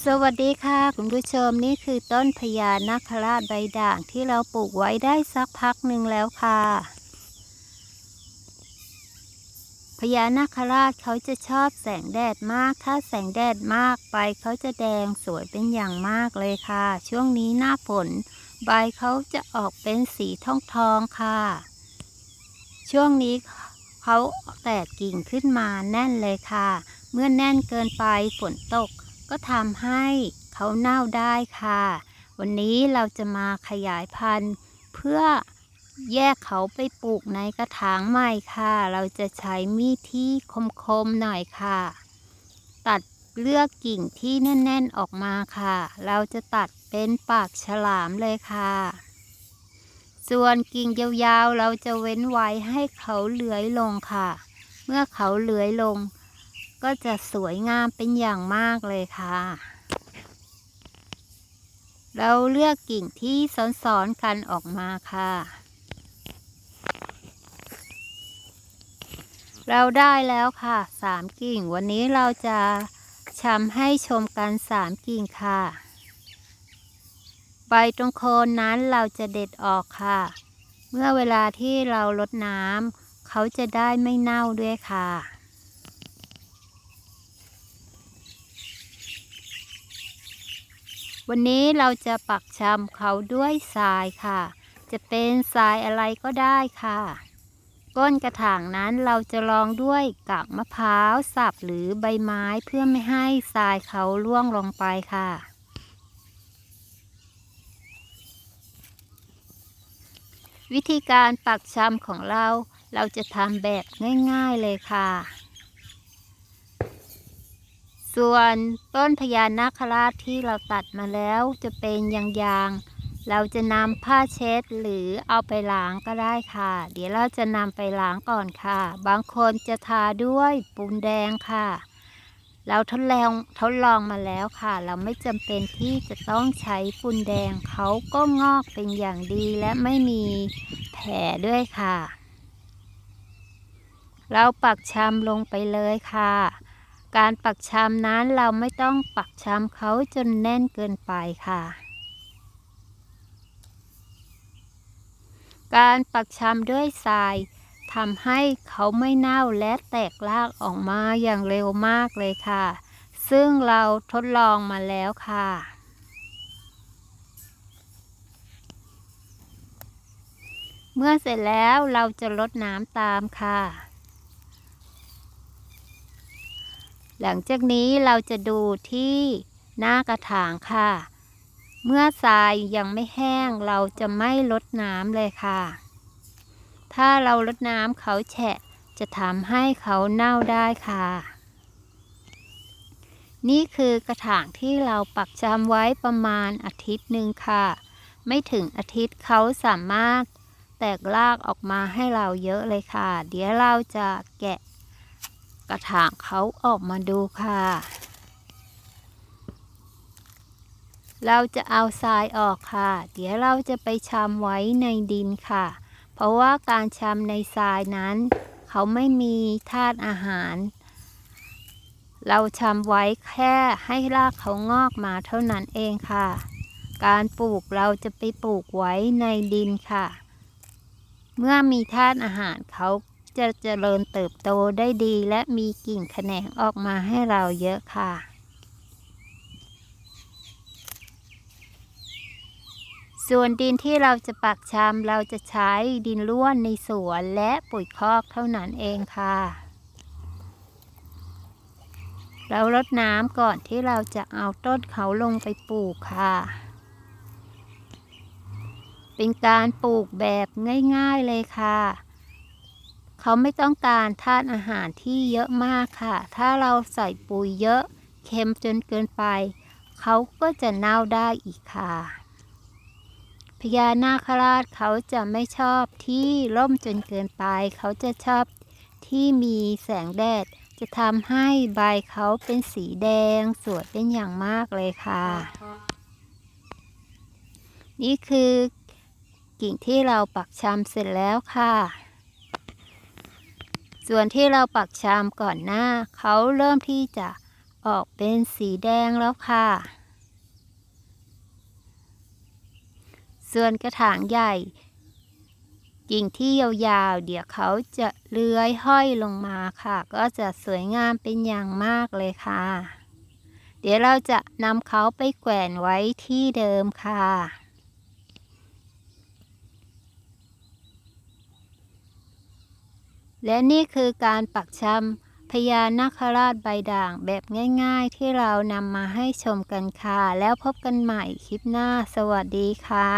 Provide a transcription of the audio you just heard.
สวัสดีค่ะ คุณผู้ชมนี่คือต้นพญานาคราชใบด่างที่เราปลูกไว้ได้สักพักหนึ่งแล้วค่ะพญานาคราชเขาจะชอบแสงแดดมาก ถ้าแสงแดดมากไปเขาจะแดงสวยเป็นอย่างมากเลยค่ะ ช่วงนี้หน้าฝนใบเขาจะออกเป็นสีทองทองค่ะ ช่วงนี้เขาแตกกิ่งขึ้นมาแน่นเลยค่ะ เมื่อแน่นเกินไปฝนตก ก็ทำให้เขาเน่าได้ค่ะ วันนี้เราจะมาขยายพันธุ์ เพื่อแยกเขาไปปลูกในกระถางใหม่ค่ะ เราจะใช้มีดที่คมๆหน่อยค่ะ ตัดเลือกกิ่งที่แน่น ๆออกมาค่ะ เราจะตัดเป็นปากฉลามเลยค่ะ ส่วนกิ่งยาวๆ เราจะเว้นไว้ให้เขาเลื้อยลงค่ะ เมื่อเขาเลื้อยลง ก็จะสวยงามเป็นอย่างมากเลยค่ะ เราเลือกกิ่งที่ซ้อนๆกันออกมาค่ะ เราได้แล้วค่ะสามกิ่ง วันนี้เราจะชำให้ชมกันสามกิ่งค่ะ ใบตรงโคนนั้นเราจะเด็ดออกค่ะ เมื่อเวลาที่เราลดน้ำเขาจะได้ไม่เน่าด้วยค่ะ วันนี้เราจะปักชำเขาด้วยทรายค่ะ จะเป็นทรายอะไรก็ได้ค่ะ ก้นกระถางนั้นเราจะรองด้วยกากมะพร้าวสับหรือใบไม้เพื่อไม่ให้ทรายเขาล่วงลงไปค่ะ วิธีการปักชำของเราเราจะทำแบบง่าย ๆเลยค่ะ ส่วนต้นพญานาคราชที่เราตัดมาแล้วจะเป็นยางๆ เราจะนำผ้าเช็ดหรือเอาไปล้างก็ได้ค่ะ เดี๋ยวเราจะนำไปล้างก่อนค่ะ บางคนจะทาด้วยปูนแดงค่ะ เราทดลองทดลองมาแล้วค่ะ เราไม่จำเป็นที่จะต้องใช้ปูนแดงเขาก็งอกเป็นอย่างดีและไม่มีแผลด้วยค่ะ เราปักชำลงไปเลยค่ะ การปักชำนั้นเราไม่ต้องปักชำเขาจนแน่นเกินไปค่ะ การปักชำด้วยทรายทำให้เขาไม่เน่าและแตกรากออกมาอย่างเร็วมากเลยค่ะ ซึ่งเราทดลองมาแล้วค่ะ เมื่อเสร็จแล้วเราจะลดน้ำตามค่ะ หลังจากนี้เราจะดูที่หน้ากระถางค่ะ เมื่อทรายยังไม่แห้งเราจะไม่ลดน้ำเลยค่ะ ถ้าเราลดน้ำเขาแฉะจะทำให้เขาเน่าได้ค่ะ นี่คือกระถางที่เราปักจำไว้ประมาณอาทิตย์หนึ่งค่ะ ไม่ถึงอาทิตย์เขาสามารถแตกรากออกมาให้เราเยอะเลยค่ะ เดี๋ยวเราจะแกะ ระถางเขาออกมาดูค่ะ เราจะเอาทรายออกค่ะ เดี๋ยวเราจะไปชำไว้ในดินค่ะ เพราะว่าการชำในทรายนั้น เขาไม่มีธาตุอาหาร เราชำไว้แค่ให้รากเขางอกมาเท่านั้นเองค่ะ การปลูกเราจะไปปลูกไว้ในดินค่ะ เมื่อมีธาตุอาหารเขา จะเจริญเติบโตได้ดีและมีกิ่งแขนงออกมาให้เราเยอะค่ะ ส่วนดินที่เราจะปักชำเราจะใช้ดินร่วนในสวนและปุ๋ยคอกเท่านั้นเองค่ะ เรารดน้ำก่อนที่เราจะเอาต้นเขาลงไปปลูกค่ะ เป็นการปลูกแบบง่ายๆเลยค่ะ เขาไม่ต้องการธาตุอาหารที่เยอะมากค่ะ ถ้าเราใส่ปุ๋ยเยอะเค็มจนเกินไป เขาก็จะเน่าได้อีกค่ะพญานาคราชเขาจะไม่ชอบที่ร่มจนเกินไป เขาจะชอบที่มีแสงแดด จะทำให้ใบเขาเป็นสีแดงสวยเป็นอย่างมากเลยค่ะ นี่คือกิ่งที่เราปักชำเสร็จแล้วค่ะ ส่วนที่เราปักชามก่อนหน้า เขาเริ่มที่จะออกเป็นสีแดงแล้วค่ะ ส่วนกระถางใหญ่กิ่งที่ยาวๆ เดี๋ยวเขาจะเลื้อยห้อยลงมาค่ะ ก็จะสวยงามเป็นอย่างมากเลยค่ะ เดี๋ยวเราจะนำเขาไปแขวนไว้ที่เดิมค่ะ และนี่คือการปักชำพญานาคราชใบด่างแบบง่ายๆ ที่เรานำมาให้ชมกันค่ะ แล้วพบกันใหม่คลิปหน้า สวัสดีค่ะ